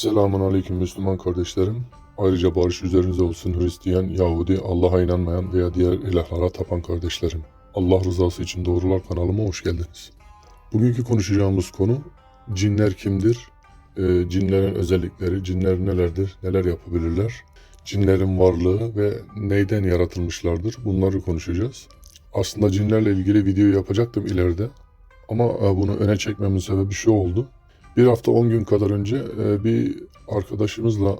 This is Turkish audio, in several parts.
Selamun Aleyküm Müslüman kardeşlerim. Ayrıca barış üzerinize olsun Hristiyan, Yahudi, Allah'a inanmayan veya diğer ilahlara tapan kardeşlerim. Allah rızası için Doğrular kanalıma hoş geldiniz. Bugünkü konuşacağımız konu cinler kimdir? Ee, cinlerin özellikleri, cinler nelerdir, neler yapabilirler? Cinlerin varlığı ve neyden yaratılmışlardır? Bunları konuşacağız. Aslında cinlerle ilgili video yapacaktım ileride. Ama e, bunu öne çekmemin sebebi şu oldu. Bir hafta 10 gün kadar önce e, bir arkadaşımızla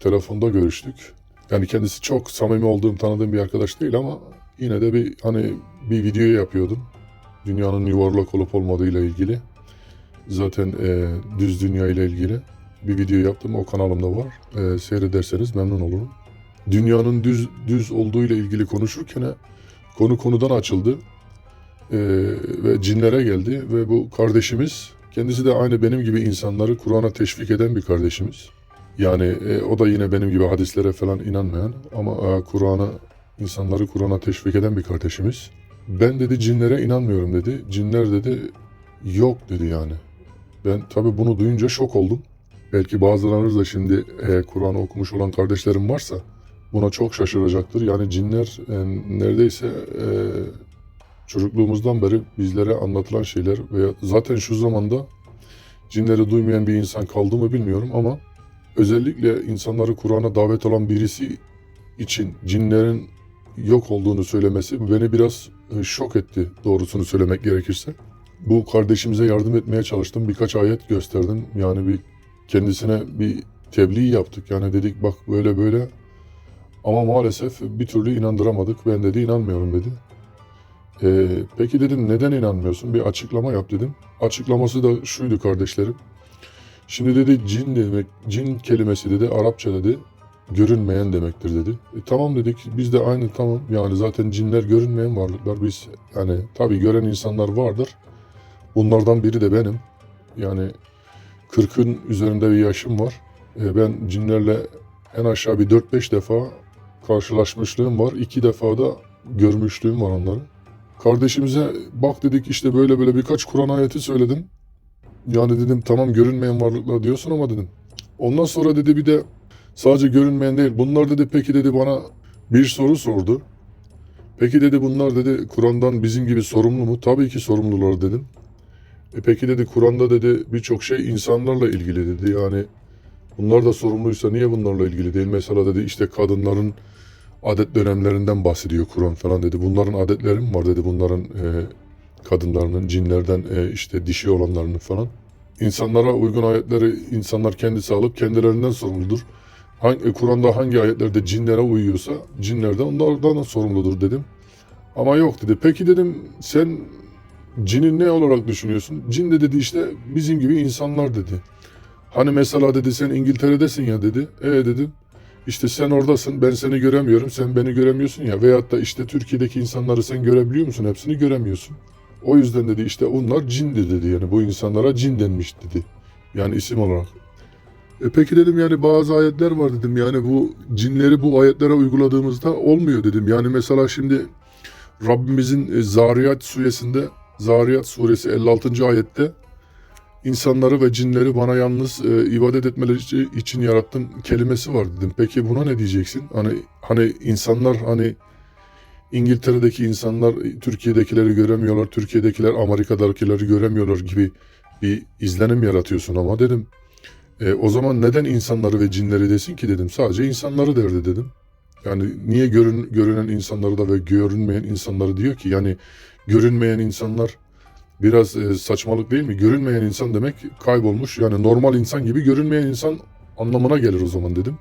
telefonda görüştük. Yani kendisi çok samimi olduğum, tanıdığım bir arkadaş değil ama yine de bir hani bir video yapıyordum. Dünyanın yuvarlak olup olmadığıyla ilgili. Zaten e, düz dünya ile ilgili bir video yaptım. O kanalımda var. E, seyrederseniz memnun olurum. Dünyanın düz düz olduğu ile ilgili konuşurken konu konudan açıldı. E, ve cinlere geldi ve bu kardeşimiz Kendisi de aynı benim gibi insanları Kur'an'a teşvik eden bir kardeşimiz. Yani e, o da yine benim gibi hadislere falan inanmayan ama e, Kur'an'a insanları Kur'an'a teşvik eden bir kardeşimiz. Ben dedi cinlere inanmıyorum dedi. Cinler dedi yok dedi yani. Ben tabii bunu duyunca şok oldum. Belki bazılarınız da şimdi e, Kur'an'ı okumuş olan kardeşlerim varsa buna çok şaşıracaktır. Yani cinler e, neredeyse e, çocukluğumuzdan beri bizlere anlatılan şeyler veya zaten şu zamanda cinleri duymayan bir insan kaldı mı bilmiyorum ama özellikle insanları Kur'an'a davet olan birisi için cinlerin yok olduğunu söylemesi beni biraz e, şok etti doğrusunu söylemek gerekirse. Bu kardeşimize yardım etmeye çalıştım. Birkaç ayet gösterdim. Yani bir kendisine bir tebliğ yaptık. Yani dedik bak böyle böyle ama maalesef bir türlü inandıramadık. Ben dedi inanmıyorum dedi. Ee, peki dedim neden inanmıyorsun? Bir açıklama yap dedim. Açıklaması da şuydu kardeşlerim. Şimdi dedi cin demek, cin kelimesi dedi Arapça dedi görünmeyen demektir dedi. E, tamam dedik biz de aynı tamam yani zaten cinler görünmeyen varlıklar biz yani tabii gören insanlar vardır. Bunlardan biri de benim. Yani 40'ın üzerinde bir yaşım var. E, ben cinlerle en aşağı bir 4-5 defa karşılaşmışlığım var. İki defa da görmüşlüğüm var onları. Kardeşimize bak dedik işte böyle böyle birkaç Kur'an ayeti söyledim. Yani dedim tamam görünmeyen varlıklar diyorsun ama dedim. Ondan sonra dedi bir de sadece görünmeyen değil. Bunlar dedi peki dedi bana bir soru sordu. Peki dedi bunlar dedi Kur'an'dan bizim gibi sorumlu mu? Tabii ki sorumlular dedim. E peki dedi Kur'an'da dedi birçok şey insanlarla ilgili dedi. Yani bunlar da sorumluysa niye bunlarla ilgili değil? Mesela dedi işte kadınların adet dönemlerinden bahsediyor Kur'an falan dedi. Bunların adetleri mi var dedi bunların e, kadınlarının cinlerden e, işte dişi olanlarının falan. İnsanlara uygun ayetleri insanlar kendisi alıp kendilerinden sorumludur. Hangi, Kur'an'da hangi ayetlerde cinlere uyuyorsa cinler de onlardan sorumludur dedim. Ama yok dedi. Peki dedim sen cinin ne olarak düşünüyorsun? Cin de dedi işte bizim gibi insanlar dedi. Hani mesela dedi sen İngiltere'desin ya dedi. E dedim. İşte sen oradasın, ben seni göremiyorum, sen beni göremiyorsun ya. Veyahut da işte Türkiye'deki insanları sen görebiliyor musun? Hepsini göremiyorsun. O yüzden dedi işte onlar cindi dedi yani bu insanlara cin denmiş dedi. Yani isim olarak. E peki dedim yani bazı ayetler var dedim yani bu cinleri bu ayetlere uyguladığımızda olmuyor dedim. Yani mesela şimdi Rabbimizin e, Zariyat suresinde Zariyat suresi 56. ayette insanları ve cinleri bana yalnız e, ibadet etmeleri için yarattım kelimesi var dedim. Peki buna ne diyeceksin? Hani hani insanlar hani İngiltere'deki insanlar Türkiye'dekileri göremiyorlar, Türkiye'dekiler Amerika'dakileri göremiyorlar gibi bir izlenim yaratıyorsun ama dedim. E, o zaman neden insanları ve cinleri desin ki dedim. Sadece insanları derdi dedim. Yani niye görün, görünen insanları da ve görünmeyen insanları diyor ki yani görünmeyen insanlar biraz e, saçmalık değil mi? Görünmeyen insan demek kaybolmuş. Yani normal insan gibi görünmeyen insan anlamına gelir o zaman dedim.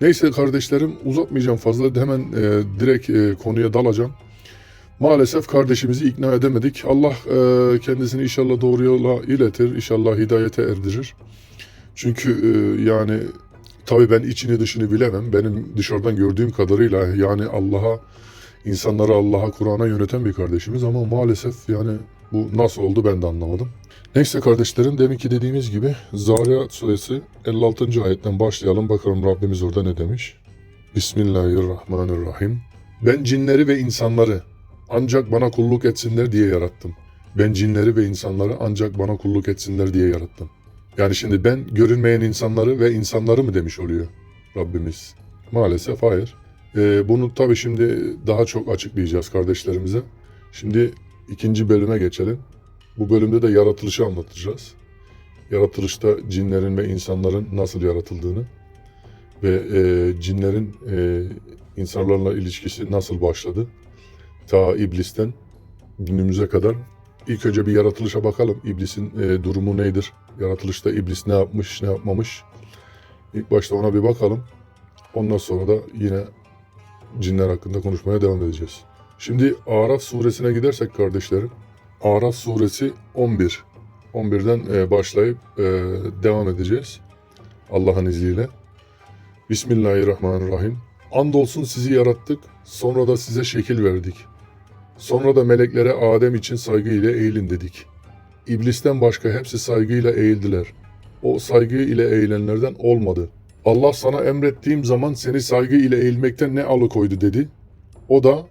Neyse kardeşlerim uzatmayacağım fazla hemen e, direkt e, konuya dalacağım. Maalesef kardeşimizi ikna edemedik. Allah e, kendisini inşallah doğru yola iletir, inşallah hidayete erdirir. Çünkü e, yani tabii ben içini dışını bilemem. Benim dışarıdan gördüğüm kadarıyla yani Allah'a, insanları Allah'a, Kur'an'a yöneten bir kardeşimiz ama maalesef yani bu nasıl oldu ben de anlamadım. Neyse kardeşlerim deminki dediğimiz gibi Zariyat suresi 56. ayetten başlayalım bakalım Rabbimiz orada ne demiş. Bismillahirrahmanirrahim. Ben cinleri ve insanları ancak bana kulluk etsinler diye yarattım. Ben cinleri ve insanları ancak bana kulluk etsinler diye yarattım. Yani şimdi ben görünmeyen insanları ve insanları mı demiş oluyor Rabbimiz? Maalesef hayır. Ee, bunu tabii şimdi daha çok açıklayacağız kardeşlerimize. Şimdi ikinci bölüme geçelim. Bu bölümde de yaratılışı anlatacağız. Yaratılışta cinlerin ve insanların nasıl yaratıldığını ve e, cinlerin e, insanlarla ilişkisi nasıl başladı ta iblisten günümüze kadar. İlk önce bir yaratılışa bakalım. İblisin e, durumu nedir? Yaratılışta iblis ne yapmış, ne yapmamış? İlk başta ona bir bakalım. Ondan sonra da yine cinler hakkında konuşmaya devam edeceğiz. Şimdi Araf suresine gidersek kardeşlerim. Araf suresi 11. 11'den e, başlayıp e, devam edeceğiz. Allah'ın izniyle. Bismillahirrahmanirrahim. Andolsun sizi yarattık, sonra da size şekil verdik. Sonra da meleklere Adem için saygıyla eğilin dedik. İblisten başka hepsi saygıyla eğildiler. O saygı ile eğilenlerden olmadı. Allah sana emrettiğim zaman seni saygı ile eğilmekten ne alıkoydu dedi. O da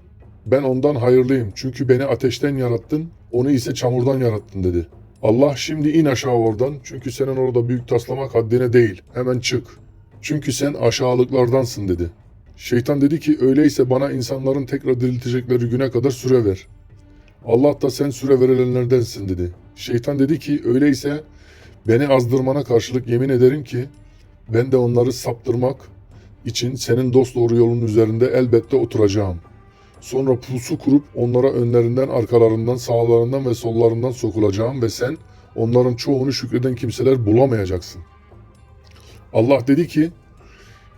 ben ondan hayırlıyım çünkü beni ateşten yarattın, onu ise çamurdan yarattın dedi. Allah şimdi in aşağı oradan çünkü senin orada büyük taslamak haddine değil, hemen çık. Çünkü sen aşağılıklardansın dedi. Şeytan dedi ki öyleyse bana insanların tekrar diriltecekleri güne kadar süre ver. Allah da sen süre verilenlerdensin dedi. Şeytan dedi ki öyleyse beni azdırmana karşılık yemin ederim ki ben de onları saptırmak için senin dost doğru yolun üzerinde elbette oturacağım. Sonra pusu kurup onlara önlerinden, arkalarından, sağlarından ve sollarından sokulacağım ve sen onların çoğunu şükreden kimseler bulamayacaksın. Allah dedi ki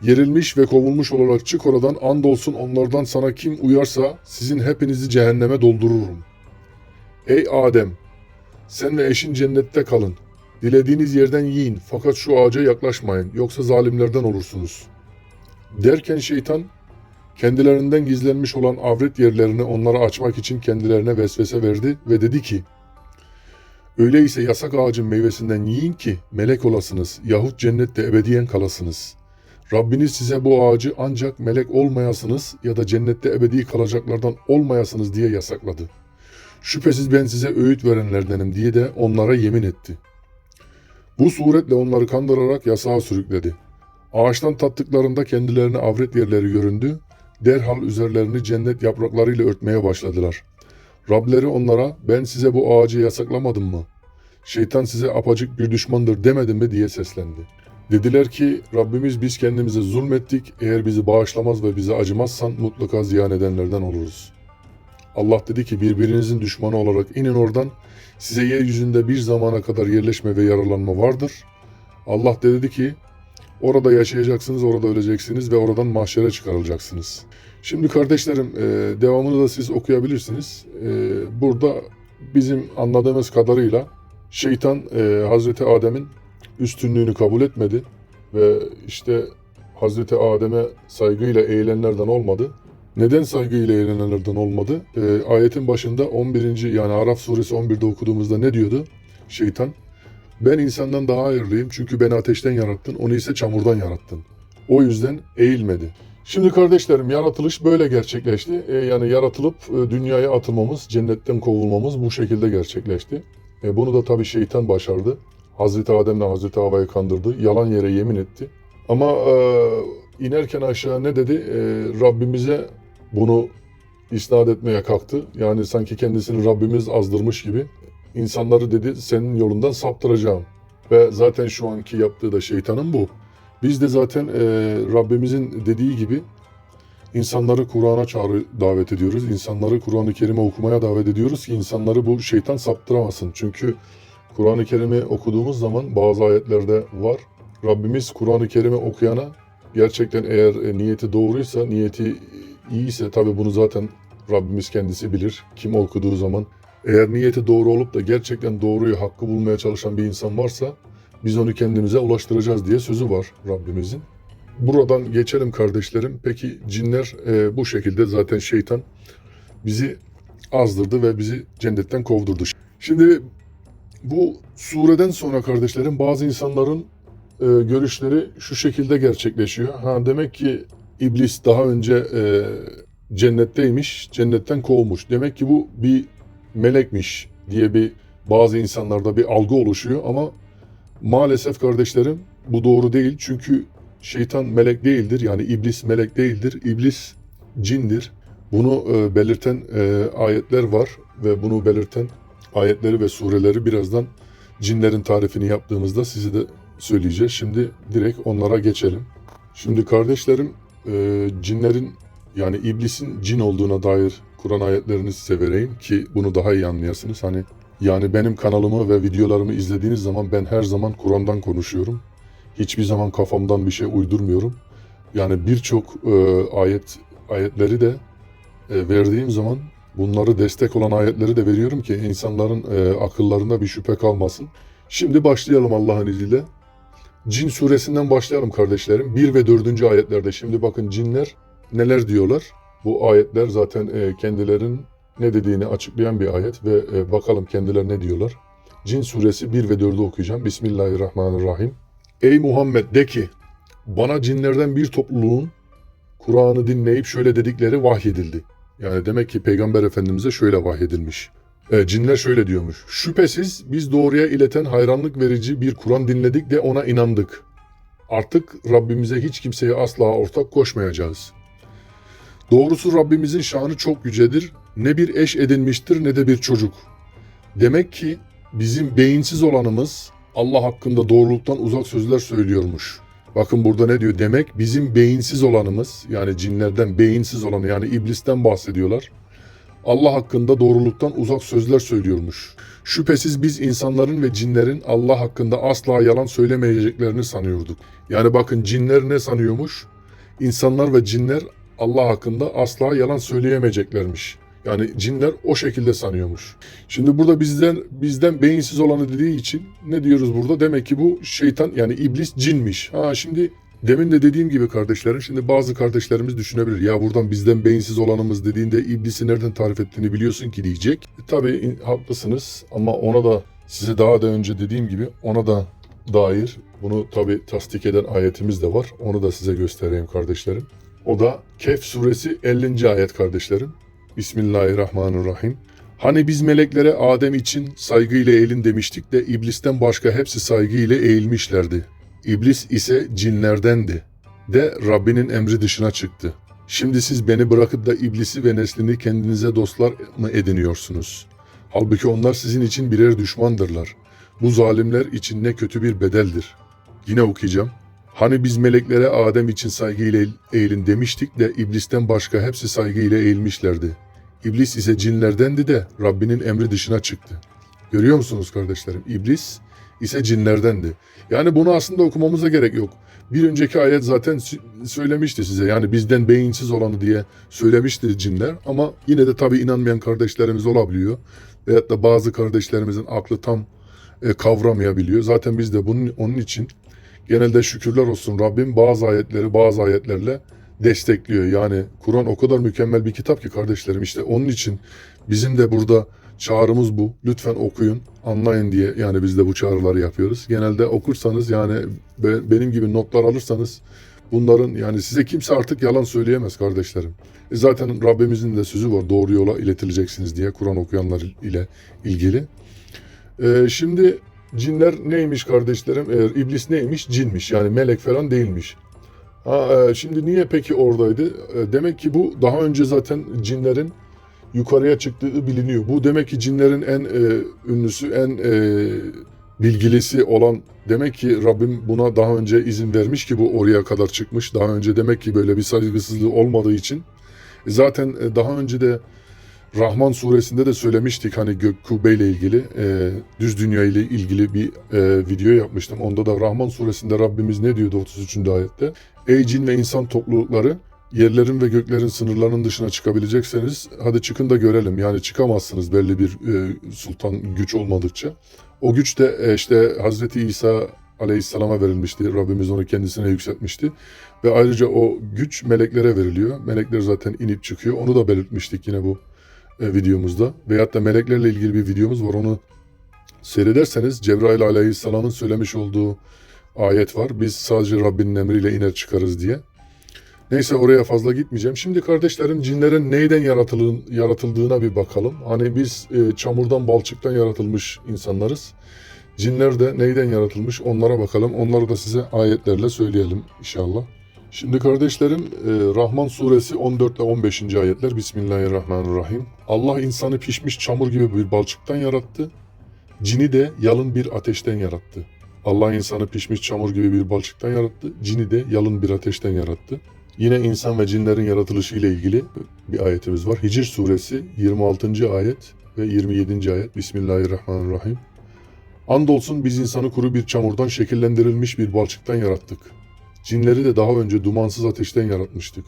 Yerilmiş ve kovulmuş olarak çık oradan andolsun onlardan sana kim uyarsa sizin hepinizi cehenneme doldururum. Ey Adem! Sen ve eşin cennette kalın. Dilediğiniz yerden yiyin fakat şu ağaca yaklaşmayın yoksa zalimlerden olursunuz. Derken şeytan kendilerinden gizlenmiş olan avret yerlerini onlara açmak için kendilerine vesvese verdi ve dedi ki Öyleyse yasak ağacın meyvesinden yiyin ki melek olasınız yahut cennette ebediyen kalasınız.'' Rabbiniz size bu ağacı ancak melek olmayasınız ya da cennette ebedi kalacaklardan olmayasınız diye yasakladı. Şüphesiz ben size öğüt verenlerdenim diye de onlara yemin etti. Bu suretle onları kandırarak yasağa sürükledi. Ağaçtan tattıklarında kendilerine avret yerleri göründü, derhal üzerlerini cennet yapraklarıyla örtmeye başladılar. Rableri onlara ben size bu ağacı yasaklamadım mı? Şeytan size apacık bir düşmandır demedim mi diye seslendi. Dediler ki Rabbimiz biz kendimize zulmettik. Eğer bizi bağışlamaz ve bize acımazsan mutlaka ziyan edenlerden oluruz. Allah dedi ki birbirinizin düşmanı olarak inin oradan. Size yeryüzünde bir zamana kadar yerleşme ve yaralanma vardır. Allah dedi ki orada yaşayacaksınız, orada öleceksiniz ve oradan mahşere çıkarılacaksınız. Şimdi kardeşlerim e, devamını da siz okuyabilirsiniz. E, burada bizim anladığımız kadarıyla şeytan e, Hazreti Adem'in üstünlüğünü kabul etmedi ve işte Hazreti Adem'e saygıyla eğilenlerden olmadı. Neden saygıyla eğilenlerden olmadı? Ayetin başında 11. yani Araf suresi 11'de okuduğumuzda ne diyordu? Şeytan, ben insandan daha hayırlıyım çünkü beni ateşten yarattın, onu ise çamurdan yarattın. O yüzden eğilmedi. Şimdi kardeşlerim yaratılış böyle gerçekleşti. E, yani yaratılıp e, dünyaya atılmamız, cennetten kovulmamız bu şekilde gerçekleşti. E, bunu da tabii şeytan başardı. Hazreti Adem'le Hazreti Havva'yı kandırdı. Yalan yere yemin etti. Ama e, inerken aşağı ne dedi? E, Rabbimize bunu isnat etmeye kalktı. Yani sanki kendisini Rabbimiz azdırmış gibi. İnsanları dedi senin yolundan saptıracağım. Ve zaten şu anki yaptığı da şeytanın bu. Biz de zaten e, Rabbimizin dediği gibi insanları Kur'an'a çağrı davet ediyoruz. İnsanları Kur'an-ı Kerim'e okumaya davet ediyoruz ki insanları bu şeytan saptıramasın. Çünkü Kur'an-ı Kerim'i okuduğumuz zaman bazı ayetlerde var. Rabbimiz Kur'an-ı Kerim'i okuyana gerçekten eğer e, niyeti doğruysa, niyeti iyiyse tabi bunu zaten Rabbimiz kendisi bilir. Kim okuduğu zaman eğer niyeti doğru olup da gerçekten doğruyu, hakkı bulmaya çalışan bir insan varsa biz onu kendimize ulaştıracağız diye sözü var Rabbimizin. Buradan geçelim kardeşlerim. Peki cinler e, bu şekilde zaten şeytan bizi azdırdı ve bizi cennetten kovdurdu. Şimdi bu sureden sonra kardeşlerim bazı insanların e, görüşleri şu şekilde gerçekleşiyor. Ha demek ki iblis daha önce e, cennetteymiş, cennetten kovmuş. Demek ki bu bir melekmiş diye bir bazı insanlarda bir algı oluşuyor ama Maalesef kardeşlerim bu doğru değil. Çünkü şeytan melek değildir. Yani iblis melek değildir. İblis cindir. Bunu e, belirten e, ayetler var ve bunu belirten ayetleri ve sureleri birazdan cinlerin tarifini yaptığımızda size de söyleyeceğiz. Şimdi direkt onlara geçelim. Şimdi kardeşlerim e, cinlerin yani iblisin cin olduğuna dair Kur'an ayetlerini size vereyim ki bunu daha iyi anlayasınız. Hani yani benim kanalımı ve videolarımı izlediğiniz zaman ben her zaman Kur'an'dan konuşuyorum. Hiçbir zaman kafamdan bir şey uydurmuyorum. Yani birçok e, ayet ayetleri de e, verdiğim zaman bunları destek olan ayetleri de veriyorum ki insanların e, akıllarında bir şüphe kalmasın. Şimdi başlayalım Allah'ın izniyle. Cin suresinden başlayalım kardeşlerim. 1 ve 4. ayetlerde şimdi bakın cinler neler diyorlar. Bu ayetler zaten e, kendilerinin ne dediğini açıklayan bir ayet ve e, bakalım kendileri ne diyorlar. Cin suresi 1 ve 4'ü okuyacağım. Bismillahirrahmanirrahim. Ey Muhammed de ki bana cinlerden bir topluluğun Kur'an'ı dinleyip şöyle dedikleri vahyedildi. Yani demek ki Peygamber Efendimiz'e şöyle vahyedilmiş. E, cinler şöyle diyormuş. Şüphesiz biz doğruya ileten hayranlık verici bir Kur'an dinledik de ona inandık. Artık Rabbimize hiç kimseye asla ortak koşmayacağız. Doğrusu Rabbimizin şanı çok yücedir. Ne bir eş edinmiştir ne de bir çocuk. Demek ki bizim beyinsiz olanımız Allah hakkında doğruluktan uzak sözler söylüyormuş. Bakın burada ne diyor? Demek bizim beyinsiz olanımız yani cinlerden beyinsiz olanı yani iblisten bahsediyorlar. Allah hakkında doğruluktan uzak sözler söylüyormuş. Şüphesiz biz insanların ve cinlerin Allah hakkında asla yalan söylemeyeceklerini sanıyorduk. Yani bakın cinler ne sanıyormuş? İnsanlar ve cinler Allah hakkında asla yalan söyleyemeyeceklermiş. Yani cinler o şekilde sanıyormuş. Şimdi burada bizden bizden beyinsiz olanı dediği için ne diyoruz burada? Demek ki bu şeytan yani iblis cinmiş. Ha şimdi demin de dediğim gibi kardeşlerim şimdi bazı kardeşlerimiz düşünebilir. Ya buradan bizden beyinsiz olanımız dediğinde iblisi nereden tarif ettiğini biliyorsun ki diyecek. E, tabii haklısınız ama ona da size daha da önce dediğim gibi ona da dair bunu tabii tasdik eden ayetimiz de var. Onu da size göstereyim kardeşlerim. O da Kehf suresi 50. ayet kardeşlerim. Bismillahirrahmanirrahim. Hani biz meleklere Adem için saygıyla eğilin demiştik de iblisten başka hepsi saygıyla eğilmişlerdi. İblis ise cinlerdendi. De Rabbinin emri dışına çıktı. Şimdi siz beni bırakıp da iblisi ve neslini kendinize dostlar mı ediniyorsunuz? Halbuki onlar sizin için birer düşmandırlar. Bu zalimler için ne kötü bir bedeldir. Yine okuyacağım. Hani biz meleklere Adem için saygıyla eğilin demiştik de iblisten başka hepsi saygıyla eğilmişlerdi. İblis ise cinlerdendi de Rabbinin emri dışına çıktı. Görüyor musunuz kardeşlerim? İblis ise cinlerdendi. Yani bunu aslında okumamıza gerek yok. Bir önceki ayet zaten söylemişti size. Yani bizden beyinsiz olanı diye söylemişti cinler. Ama yine de tabii inanmayan kardeşlerimiz olabiliyor. Veyahut da bazı kardeşlerimizin aklı tam e, kavramayabiliyor. Zaten biz de bunun onun için genelde şükürler olsun Rabbim bazı ayetleri bazı ayetlerle destekliyor. Yani Kur'an o kadar mükemmel bir kitap ki kardeşlerim işte onun için bizim de burada çağrımız bu. Lütfen okuyun, anlayın diye yani biz de bu çağrıları yapıyoruz. Genelde okursanız yani be- benim gibi notlar alırsanız bunların yani size kimse artık yalan söyleyemez kardeşlerim. E zaten Rabbimizin de sözü var doğru yola iletileceksiniz diye Kur'an okuyanlar ile ilgili. E, şimdi cinler neymiş kardeşlerim? Eğer iblis neymiş? Cinmiş yani melek falan değilmiş. Ha, e, şimdi niye peki oradaydı? E, demek ki bu daha önce zaten cinlerin yukarıya çıktığı biliniyor. Bu demek ki cinlerin en e, ünlüsü, en e, bilgilisi olan demek ki Rabbim buna daha önce izin vermiş ki bu oraya kadar çıkmış. Daha önce demek ki böyle bir saygısızlığı olmadığı için E, zaten e, daha önce de Rahman suresinde de söylemiştik hani gök kubbe ilgili e, düz dünya ile ilgili bir e, video yapmıştım. Onda da Rahman suresinde Rabbimiz ne diyordu 33. ayette? Ey cin ve insan toplulukları yerlerin ve göklerin sınırlarının dışına çıkabilecekseniz hadi çıkın da görelim. Yani çıkamazsınız belli bir e, sultan güç olmadıkça. O güç de e, işte Hazreti İsa Aleyhisselam'a verilmişti. Rabbimiz onu kendisine yükseltmişti. Ve ayrıca o güç meleklere veriliyor. Melekler zaten inip çıkıyor. Onu da belirtmiştik yine bu videomuzda. Veyahut da meleklerle ilgili bir videomuz var. Onu seyrederseniz Cebrail Aleyhisselam'ın söylemiş olduğu ayet var. Biz sadece Rabbinin emriyle iner çıkarız diye. Neyse oraya fazla gitmeyeceğim. Şimdi kardeşlerim cinlerin neyden yaratıldığın- yaratıldığına bir bakalım. Hani biz e, çamurdan balçıktan yaratılmış insanlarız. Cinler de neyden yaratılmış onlara bakalım. Onları da size ayetlerle söyleyelim inşallah. Şimdi kardeşlerim e, Rahman suresi 14 ile 15. ayetler Bismillahirrahmanirrahim. Allah insanı pişmiş çamur gibi bir balçıktan yarattı. Cini de yalın bir ateşten yarattı. Allah insanı pişmiş çamur gibi bir balçıktan yarattı. Cini de yalın bir ateşten yarattı. Yine insan ve cinlerin yaratılışı ile ilgili bir ayetimiz var. Hicr suresi 26. ayet ve 27. ayet. Bismillahirrahmanirrahim. Andolsun biz insanı kuru bir çamurdan şekillendirilmiş bir balçıktan yarattık. Cinleri de daha önce dumansız ateşten yaratmıştık.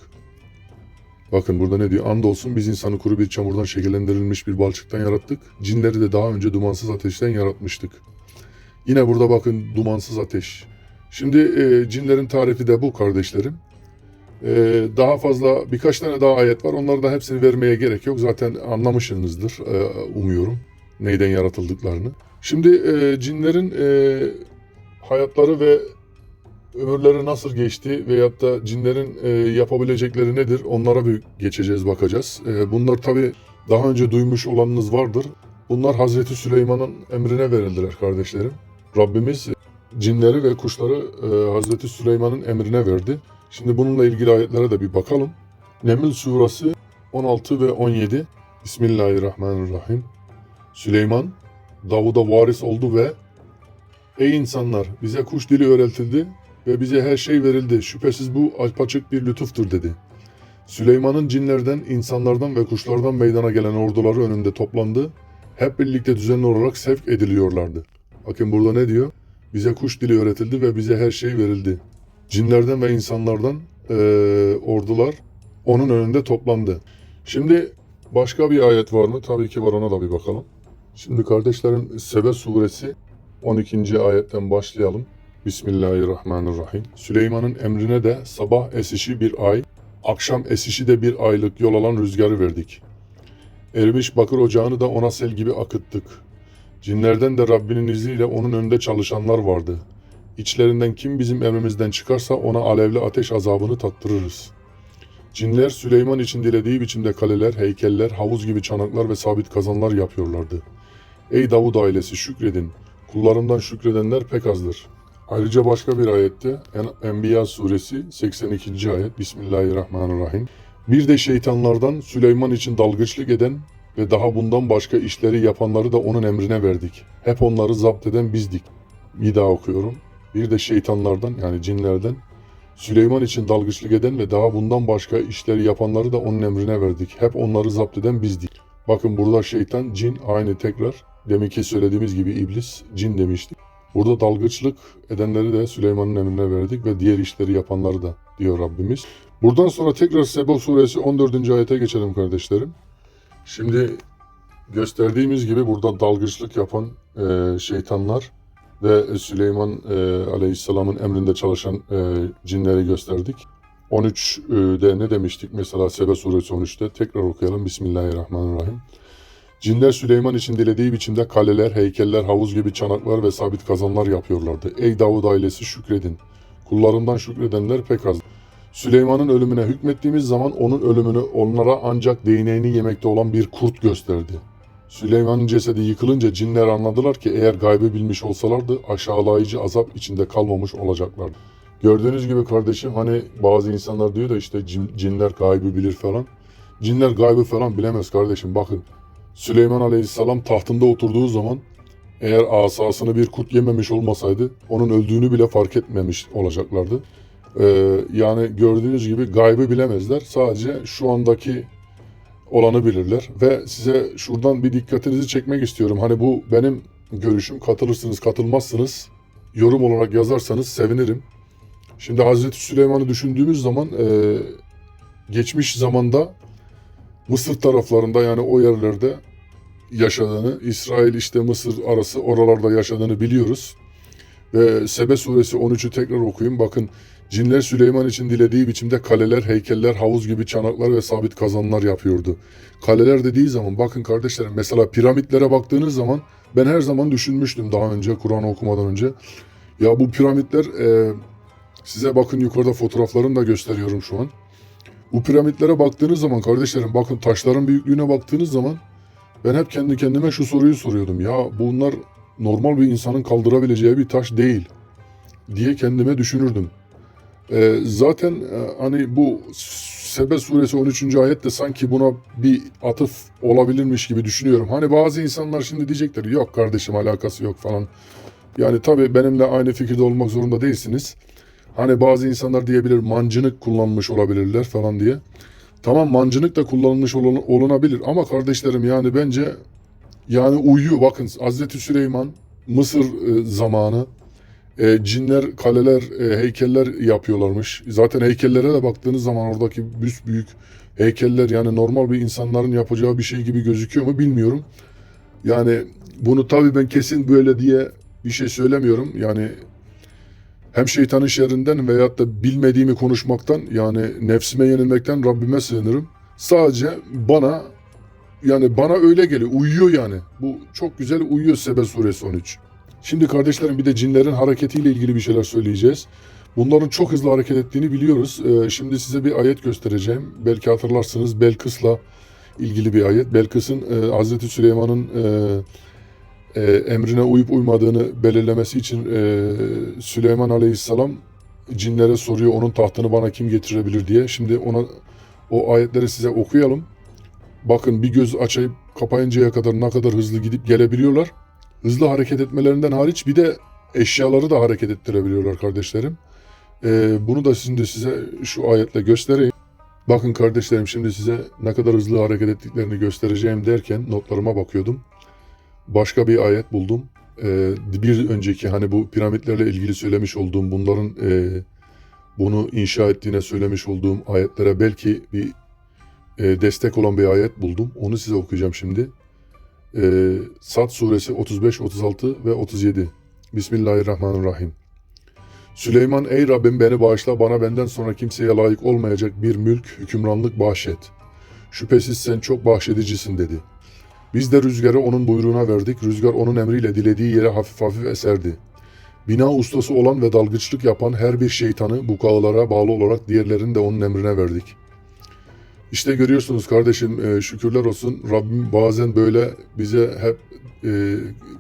Bakın burada ne diyor? Andolsun biz insanı kuru bir çamurdan şekillendirilmiş bir balçıktan yarattık. Cinleri de daha önce dumansız ateşten yaratmıştık. Yine burada bakın dumansız ateş. Şimdi e, cinlerin tarifi de bu kardeşlerim. E, daha fazla birkaç tane daha ayet var. Onları da hepsini vermeye gerek yok. Zaten anlamışsınızdır e, umuyorum neyden yaratıldıklarını. Şimdi e, cinlerin e, hayatları ve ömürleri nasıl geçti veyahut da cinlerin e, yapabilecekleri nedir onlara bir geçeceğiz bakacağız. E, bunlar tabi daha önce duymuş olanınız vardır. Bunlar Hazreti Süleyman'ın emrine verildiler kardeşlerim. Rabbimiz cinleri ve kuşları e, Hazreti Süleyman'ın emrine verdi. Şimdi bununla ilgili ayetlere de bir bakalım. Neml suresi 16 ve 17 Bismillahirrahmanirrahim. Süleyman Davud'a varis oldu ve Ey insanlar bize kuş dili öğretildi ve bize her şey verildi. Şüphesiz bu apaçık bir lütuftur dedi. Süleyman'ın cinlerden, insanlardan ve kuşlardan meydana gelen orduları önünde toplandı. Hep birlikte düzenli olarak sevk ediliyorlardı. Bakın burada ne diyor? Bize kuş dili öğretildi ve bize her şey verildi. Cinlerden ve insanlardan eee, ordular onun önünde toplandı. Şimdi başka bir ayet var mı? Tabii ki var ona da bir bakalım. Şimdi kardeşlerim Sebe suresi 12. ayetten başlayalım. Bismillahirrahmanirrahim. Süleyman'ın emrine de sabah esişi bir ay, akşam esişi de bir aylık yol alan rüzgarı verdik. Erimiş bakır ocağını da ona sel gibi akıttık. Cinlerden de Rabbinin izniyle onun önünde çalışanlar vardı. İçlerinden kim bizim emrimizden çıkarsa ona alevli ateş azabını tattırırız. Cinler Süleyman için dilediği biçimde kaleler, heykeller, havuz gibi çanaklar ve sabit kazanlar yapıyorlardı. Ey Davud ailesi şükredin. Kullarımdan şükredenler pek azdır. Ayrıca başka bir ayette En- Enbiya suresi 82. ayet Bismillahirrahmanirrahim. Bir de şeytanlardan Süleyman için dalgıçlık eden ve daha bundan başka işleri yapanları da onun emrine verdik. Hep onları zapt eden bizdik. Bir daha okuyorum. Bir de şeytanlardan yani cinlerden Süleyman için dalgıçlık eden ve daha bundan başka işleri yapanları da onun emrine verdik. Hep onları zapt eden bizdik. Bakın burada şeytan, cin aynı tekrar. Deminki söylediğimiz gibi iblis, cin demiştik. Burada dalgıçlık edenleri de Süleyman'ın emrine verdik ve diğer işleri yapanları da diyor Rabbimiz. Buradan sonra tekrar Seba suresi 14. ayete geçelim kardeşlerim. Şimdi gösterdiğimiz gibi burada dalgıçlık yapan e, şeytanlar ve Süleyman e, Aleyhisselam'ın emrinde çalışan e, cinleri gösterdik. 13'de ne demiştik mesela Sebe suresi 13'te tekrar okuyalım Bismillahirrahmanirrahim. Cinler Süleyman için dilediği biçimde kaleler, heykeller, havuz gibi çanaklar ve sabit kazanlar yapıyorlardı. Ey Davud ailesi şükredin. Kullarından şükredenler pek az. Süleyman'ın ölümüne hükmettiğimiz zaman onun ölümünü onlara ancak değneğini yemekte olan bir kurt gösterdi. Süleyman'ın cesedi yıkılınca cinler anladılar ki eğer gaybı bilmiş olsalardı aşağılayıcı azap içinde kalmamış olacaklardı. Gördüğünüz gibi kardeşim hani bazı insanlar diyor da işte cin- cinler gaybı bilir falan. Cinler gaybı falan bilemez kardeşim bakın. Süleyman Aleyhisselam tahtında oturduğu zaman eğer asasını bir kurt yememiş olmasaydı onun öldüğünü bile fark etmemiş olacaklardı. Ee, yani gördüğünüz gibi gaybı bilemezler. Sadece şu andaki olanı bilirler. Ve size şuradan bir dikkatinizi çekmek istiyorum. Hani bu benim görüşüm. Katılırsınız, katılmazsınız. Yorum olarak yazarsanız sevinirim. Şimdi Hazreti Süleyman'ı düşündüğümüz zaman e, geçmiş zamanda Mısır taraflarında yani o yerlerde yaşadığını, İsrail işte Mısır arası oralarda yaşadığını biliyoruz. Ve Sebe suresi 13'ü tekrar okuyun. Bakın cinler Süleyman için dilediği biçimde kaleler, heykeller, havuz gibi çanaklar ve sabit kazanlar yapıyordu. Kaleler dediği zaman bakın kardeşlerim mesela piramitlere baktığınız zaman ben her zaman düşünmüştüm daha önce Kur'an okumadan önce. Ya bu piramitler e, size bakın yukarıda fotoğraflarını da gösteriyorum şu an. Bu piramitlere baktığınız zaman kardeşlerim bakın taşların büyüklüğüne baktığınız zaman ben hep kendi kendime şu soruyu soruyordum. Ya bunlar normal bir insanın kaldırabileceği bir taş değil diye kendime düşünürdüm. Ee, zaten e, hani bu Sebe suresi 13. ayet de sanki buna bir atıf olabilirmiş gibi düşünüyorum. Hani bazı insanlar şimdi diyecekler yok kardeşim alakası yok falan. Yani tabii benimle aynı fikirde olmak zorunda değilsiniz. Hani bazı insanlar diyebilir mancınık kullanmış olabilirler falan diye. Tamam mancınık da kullanılmış olun- olunabilir ama kardeşlerim yani bence yani uyuyor. Bakın Hazreti Süleyman Mısır e, zamanı e, cinler, kaleler, e, heykeller yapıyorlarmış. Zaten heykellere de baktığınız zaman oradaki büyük heykeller yani normal bir insanların yapacağı bir şey gibi gözüküyor mu bilmiyorum. Yani bunu tabii ben kesin böyle diye bir şey söylemiyorum. Yani hem şeytanın şerrinden veyahut da bilmediğimi konuşmaktan yani nefsime yenilmekten Rabbime sığınırım. Sadece bana yani bana öyle geliyor. Uyuyor yani. Bu çok güzel uyuyor Sebe suresi 13. Şimdi kardeşlerim bir de cinlerin hareketiyle ilgili bir şeyler söyleyeceğiz. Bunların çok hızlı hareket ettiğini biliyoruz. Ee, şimdi size bir ayet göstereceğim. Belki hatırlarsınız Belkıs'la ilgili bir ayet. Belkıs'ın e, Hazreti Süleyman'ın e, e, emrine uyup uymadığını belirlemesi için e, Süleyman Aleyhisselam cinlere soruyor onun tahtını bana kim getirebilir diye. Şimdi ona o ayetleri size okuyalım. Bakın bir göz açayıp kapayıncaya kadar ne kadar hızlı gidip gelebiliyorlar. Hızlı hareket etmelerinden hariç bir de eşyaları da hareket ettirebiliyorlar kardeşlerim. Ee, bunu da şimdi size şu ayetle göstereyim. Bakın kardeşlerim şimdi size ne kadar hızlı hareket ettiklerini göstereceğim derken notlarıma bakıyordum. Başka bir ayet buldum. Ee, bir önceki hani bu piramitlerle ilgili söylemiş olduğum bunların e, bunu inşa ettiğine söylemiş olduğum ayetlere belki bir e, destek olan bir ayet buldum. Onu size okuyacağım şimdi. E, Sad suresi 35, 36 ve 37. Bismillahirrahmanirrahim. Süleyman ey Rabbim beni bağışla bana benden sonra kimseye layık olmayacak bir mülk, hükümranlık bahşet. Şüphesiz sen çok bahşedicisin dedi. Biz de rüzgarı onun buyruğuna verdik. Rüzgar onun emriyle dilediği yere hafif hafif eserdi. Bina ustası olan ve dalgıçlık yapan her bir şeytanı bu kağılara bağlı olarak diğerlerini de onun emrine verdik. İşte görüyorsunuz kardeşim e, şükürler olsun Rabbim bazen böyle bize hep e,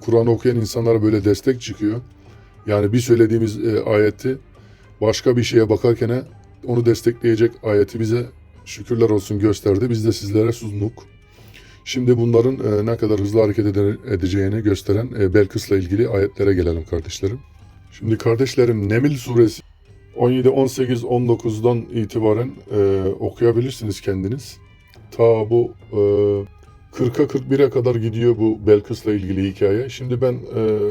Kur'an okuyan insanlara böyle destek çıkıyor. Yani bir söylediğimiz e, ayeti başka bir şeye bakarken onu destekleyecek ayeti bize şükürler olsun gösterdi. Biz de sizlere sunduk. Şimdi bunların e, ne kadar hızlı hareket ede- edeceğini gösteren e, Belkıs'la ilgili ayetlere gelelim kardeşlerim. Şimdi kardeşlerim Nemil suresi 17, 18, 19'dan itibaren e, okuyabilirsiniz kendiniz. Ta bu e, 40'a 41'e kadar gidiyor bu Belkıs'la ilgili hikaye. Şimdi ben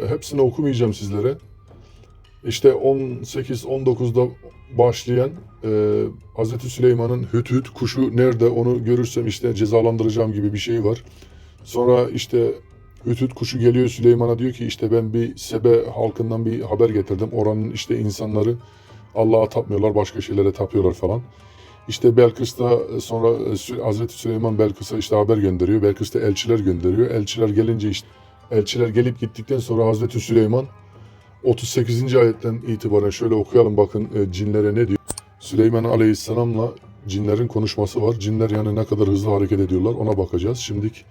hepsini okumayacağım sizlere. İşte 18-19'da başlayan e, Hz. Süleyman'ın hüt hüt kuşu nerede onu görürsem işte cezalandıracağım gibi bir şey var. Sonra işte hüt hüt kuşu geliyor Süleyman'a diyor ki işte ben bir Sebe halkından bir haber getirdim. Oranın işte insanları Allah'a tapmıyorlar başka şeylere tapıyorlar falan. İşte Belkıs'ta sonra Sü- Hazreti Süleyman Belkıs'a işte haber gönderiyor. Belkıs'ta elçiler gönderiyor. Elçiler gelince işte elçiler gelip gittikten sonra Hazreti Süleyman 38. ayetten itibaren şöyle okuyalım bakın e, cinlere ne diyor. Süleyman Aleyhisselam'la cinlerin konuşması var. Cinler yani ne kadar hızlı hareket ediyorlar ona bakacağız. Şimdilik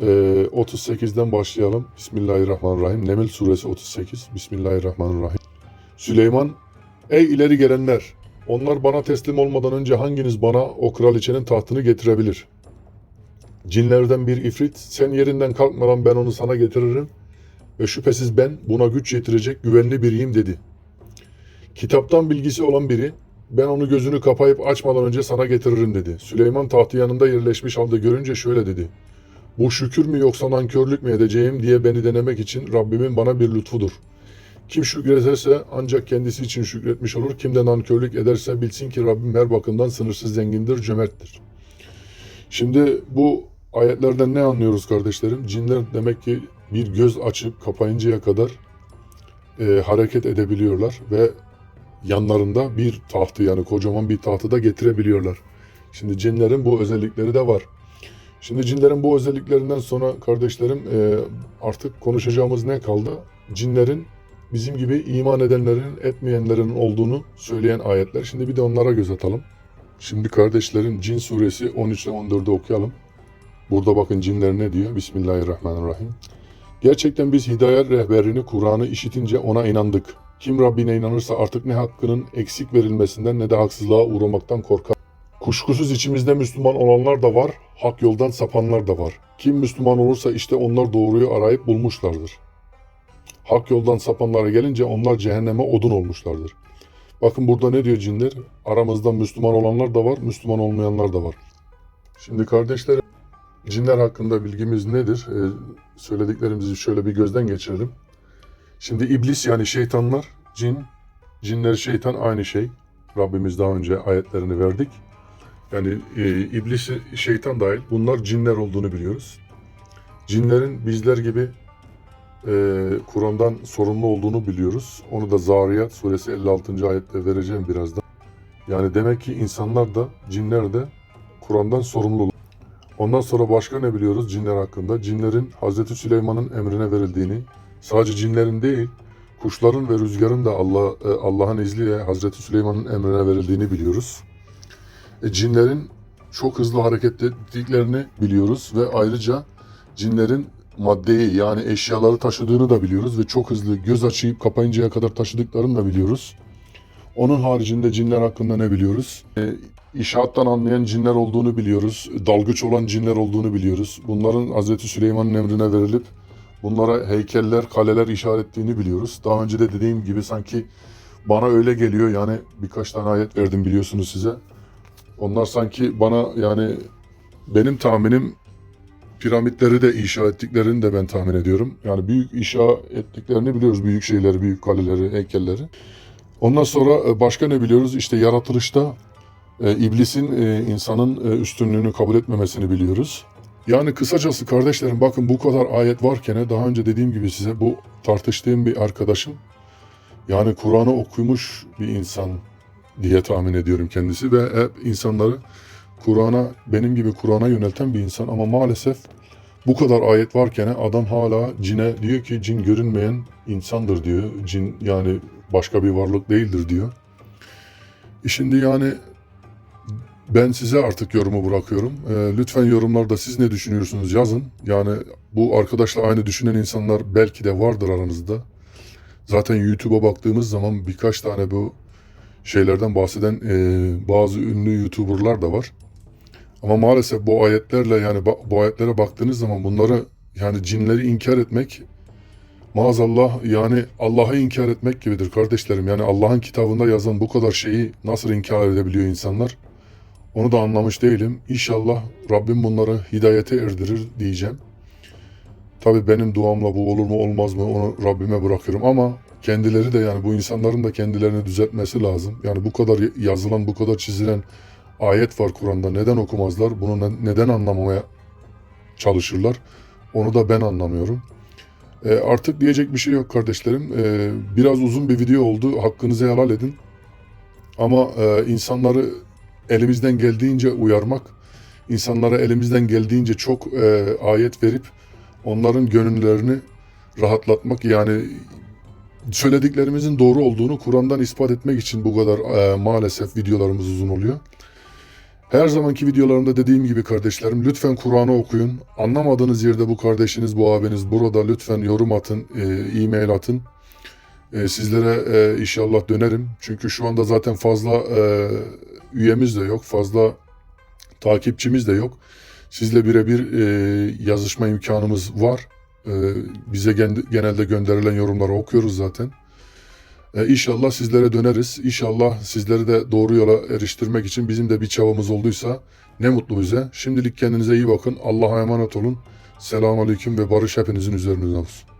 e, 38'den başlayalım. Bismillahirrahmanirrahim. Neml suresi 38. Bismillahirrahmanirrahim. Süleyman Ey ileri gelenler! Onlar bana teslim olmadan önce hanginiz bana o kraliçenin tahtını getirebilir? Cinlerden bir ifrit, sen yerinden kalkmadan ben onu sana getiririm ve şüphesiz ben buna güç yetirecek güvenli biriyim dedi. Kitaptan bilgisi olan biri, ben onu gözünü kapayıp açmadan önce sana getiririm dedi. Süleyman tahtı yanında yerleşmiş halde görünce şöyle dedi. Bu şükür mü yoksa nankörlük mü edeceğim diye beni denemek için Rabbimin bana bir lütfudur. Kim şükrederse ancak kendisi için şükretmiş olur. Kim de nankörlük ederse bilsin ki Rabbim her bakımdan sınırsız zengindir, cömerttir. Şimdi bu ayetlerden ne anlıyoruz kardeşlerim? Cinler demek ki bir göz açıp kapayıncaya kadar e, hareket edebiliyorlar ve yanlarında bir tahtı yani kocaman bir tahtı da getirebiliyorlar. Şimdi cinlerin bu özellikleri de var. Şimdi cinlerin bu özelliklerinden sonra kardeşlerim e, artık konuşacağımız ne kaldı? Cinlerin bizim gibi iman edenlerin, etmeyenlerin olduğunu söyleyen ayetler. Şimdi bir de onlara göz atalım. Şimdi kardeşlerim Cin suresi 13 ile 14'ü okuyalım. Burada bakın cinler ne diyor? Bismillahirrahmanirrahim. Gerçekten biz hidayet rehberini, Kur'an'ı işitince ona inandık. Kim Rabbine inanırsa artık ne hakkının eksik verilmesinden ne de haksızlığa uğramaktan korkar. Kuşkusuz içimizde Müslüman olanlar da var, hak yoldan sapanlar da var. Kim Müslüman olursa işte onlar doğruyu arayıp bulmuşlardır. Hak yoldan sapanlara gelince onlar cehenneme odun olmuşlardır. Bakın burada ne diyor cinler? Aramızda Müslüman olanlar da var, Müslüman olmayanlar da var. Şimdi kardeşlerim, cinler hakkında bilgimiz nedir? Ee, söylediklerimizi şöyle bir gözden geçirelim. Şimdi iblis yani şeytanlar, cin, cinler şeytan aynı şey. Rabbimiz daha önce ayetlerini verdik. Yani e, iblis, şeytan dahil bunlar cinler olduğunu biliyoruz. Cinlerin bizler gibi e, Kur'an'dan sorumlu olduğunu biliyoruz. Onu da Zariyat suresi 56. ayette vereceğim birazdan. Yani demek ki insanlar da cinler de Kur'an'dan sorumlu. Ondan sonra başka ne biliyoruz cinler hakkında? Cinlerin Hazreti Süleyman'ın emrine verildiğini, sadece cinlerin değil, kuşların ve rüzgarın da Allah e, Allah'ın izniyle Hazreti Süleyman'ın emrine verildiğini biliyoruz. E, cinlerin çok hızlı hareket ettiklerini biliyoruz ve ayrıca cinlerin maddeyi yani eşyaları taşıdığını da biliyoruz ve çok hızlı göz açıp kapayıncaya kadar taşıdıklarını da biliyoruz. Onun haricinde cinler hakkında ne biliyoruz? E, İşahattan anlayan cinler olduğunu biliyoruz. Dalgıç olan cinler olduğunu biliyoruz. Bunların Hazreti Süleyman'ın emrine verilip bunlara heykeller, kaleler işaret ettiğini biliyoruz. Daha önce de dediğim gibi sanki bana öyle geliyor yani birkaç tane ayet verdim biliyorsunuz size. Onlar sanki bana yani benim tahminim piramitleri de inşa ettiklerini de ben tahmin ediyorum. Yani büyük inşa ettiklerini biliyoruz. Büyük şeyleri, büyük kaleleri, heykelleri. Ondan sonra e, başka ne biliyoruz? İşte yaratılışta e, iblisin e, insanın üstünlüğünü kabul etmemesini biliyoruz. Yani kısacası kardeşlerim bakın bu kadar ayet varken daha önce dediğim gibi size bu tartıştığım bir arkadaşım yani Kur'an'ı okumuş bir insan diye tahmin ediyorum kendisi ve hep insanları Kur'an'a benim gibi Kur'an'a yönelten bir insan ama maalesef bu kadar ayet varken adam hala cine diyor ki cin görünmeyen insandır diyor. Cin yani başka bir varlık değildir diyor. E şimdi yani ben size artık yorumu bırakıyorum. Ee, lütfen yorumlarda siz ne düşünüyorsunuz yazın. Yani bu arkadaşla aynı düşünen insanlar belki de vardır aranızda. Zaten YouTube'a baktığımız zaman birkaç tane bu şeylerden bahseden e, bazı ünlü YouTuber'lar da var. Ama maalesef bu ayetlerle yani bu ayetlere baktığınız zaman bunları yani cinleri inkar etmek maazallah yani Allah'ı inkar etmek gibidir kardeşlerim. Yani Allah'ın kitabında yazan bu kadar şeyi nasıl inkar edebiliyor insanlar? Onu da anlamış değilim. İnşallah Rabbim bunları hidayete erdirir diyeceğim. Tabi benim duamla bu olur mu olmaz mı onu Rabbime bırakıyorum ama kendileri de yani bu insanların da kendilerini düzeltmesi lazım. Yani bu kadar yazılan, bu kadar çizilen ayet var Kur'an'da. Neden okumazlar? Bunu ne- neden anlamamaya çalışırlar? Onu da ben anlamıyorum. E, artık diyecek bir şey yok kardeşlerim. E, biraz uzun bir video oldu. Hakkınızı helal edin. Ama e, insanları elimizden geldiğince uyarmak, insanlara elimizden geldiğince çok e, ayet verip onların gönüllerini rahatlatmak yani söylediklerimizin doğru olduğunu Kur'an'dan ispat etmek için bu kadar e, maalesef videolarımız uzun oluyor. Her zamanki videolarımda dediğim gibi kardeşlerim lütfen Kur'an'ı okuyun. Anlamadığınız yerde bu kardeşiniz, bu abiniz burada lütfen yorum atın, e, e-mail atın. E, sizlere e, inşallah dönerim. Çünkü şu anda zaten fazla e, üyemiz de yok, fazla takipçimiz de yok. Sizle birebir e, yazışma imkanımız var. E, bize gen- genelde gönderilen yorumları okuyoruz zaten. E, inşallah sizlere döneriz. İnşallah sizleri de doğru yola eriştirmek için bizim de bir çabamız olduysa ne mutlu bize. Şimdilik kendinize iyi bakın. Allah'a emanet olun. Selamun Aleyküm ve barış hepinizin üzerine olsun.